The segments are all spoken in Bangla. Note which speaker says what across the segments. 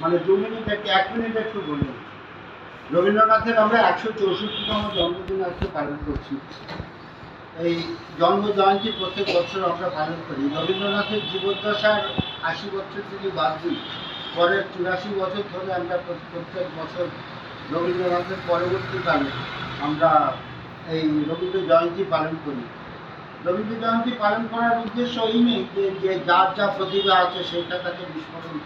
Speaker 1: মানে দু মিনিট এক মিনিট একটু বলুন। রবীন্দ্রনাথের আমরা একশো চৌষট্টিতম জন্মদিন আজকে পালন করছি। এই জন্ম জয়ন্তী প্রত্যেক বছর আমরা পালন করি। রবীন্দ্রনাথের জীবদ্দশার আশি বছর থেকে দিই পরের চুরাশি বছর ধরে আমরা প্রত্যেক বছর রবীন্দ্রনাথের পরবর্তীকালে আমরা এই রবীন্দ্র জয়ন্তী পালন করি। রবীন্দ্র জয়ন্তী পালন করার উদ্দেশ্য এই নেই যে যে যার যা প্রতিভা আছে সেটা তাকে বিস্ফোরণ,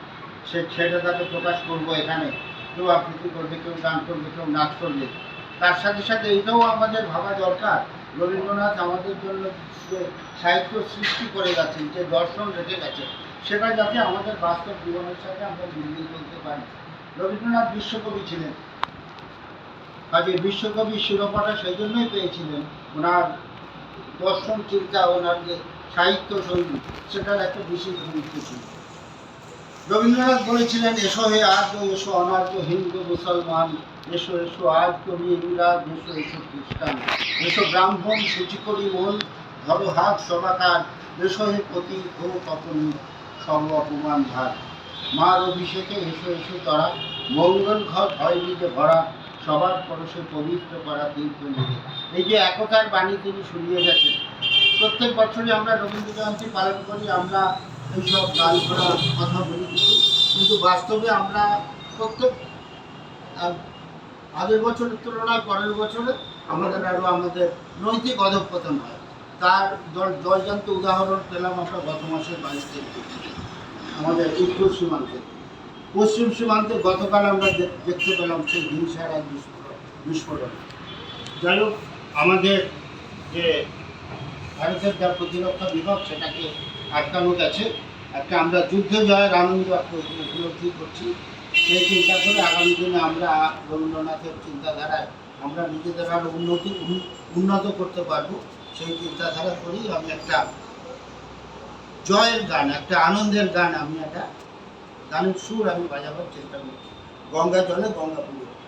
Speaker 1: সে সেটা তাকে প্রকাশ করব এখানে। কেউ আবৃত্তি করবে, কেউ গান করবে, কেউ নাচ করবে। তার সাথে সাথে এইটাও আমাদের ভাবা দরকার। রবীন্দ্রনাথ আমাদের জন্য সাহিত্য সৃষ্টি করে গেছেন, যে দর্শন রেখে গেছে সেটা যাতে আমাদের বাস্তব জীবনের সাথে আমরা মিলিয়ে চলতে পারি। রবীন্দ্রনাথ বিশ্বকবি ছিলেন। কাজে বিশ্বকবি শিরোপাটা সেই জন্যই পেয়েছিলেন। ওনার দর্শন চিন্তা ওনার যে সাহিত্য শৈলী সেটার একটা বিশেষ গুরুত্ব ছিল। রবীন্দ্রনাথ বলেছিলেন, এসো হে আজ এসো অনার্য হিন্দু, মুসলমান, এসো এসো কবি ইংরাজ এসো এসো খ্রিস্টান, এসো ব্রাহ্মণ সূচি করি মন ধরো হাত সবাকার এসো হে পতি, ও কপনি, সর্ব অপমান ভার। মার অভিষেকে এসো এসো তরা, মঙ্গল ঘর হয় নিজে ভরা সবার পরশে পবিত্র করা তীর্থ নিয়ে। এই যে একতার বাণী তিনি শুনিয়ে গেছেন। প্রত্যেক বছরই আমরা রবীন্দ্র জয়ন্তী পালন করি, আমরা এইসব গান করার কথা বলি। কিন্তু বাস্তবে আমরা প্রত্যেক আগের বছরের তুলনায় পরের বছরে আমাদের আরও আমাদের নৈতিক অধঃপতন হয়। তার জল জলজান্ত উদাহরণ পেলাম আমরা গত মাসের বাইশ তারিখে। আমাদের উত্তর সীমান্তে। পশ্চিম সীমান্তে গতকাল আমরা দেখতে পেলাম সেই হিংসার এক বিস্ফোরণ যাই হোক, আমাদের যে ভারতের যা প্রতিরক্ষা বিভাগ, সেটাকে আটকানো গেছে একটা আমরা যুদ্ধ জয়ের আনন্দ উপলব্ধি করছি। সেই চিন্তা করে আগামী দিনে আমরা রবীন্দ্রনাথের চিন্তাধারায় আমরা নিজেদের আরও উন্নতি উন- উন্নত করতে পারব। সেই চিন্তাধারা করেই আমি একটা জয়ের গান, একটা আনন্দের গান আমি একটা গানের সুর আমি বাজাবার চেষ্টা করছি। গঙ্গা জলে গঙ্গা পুজো।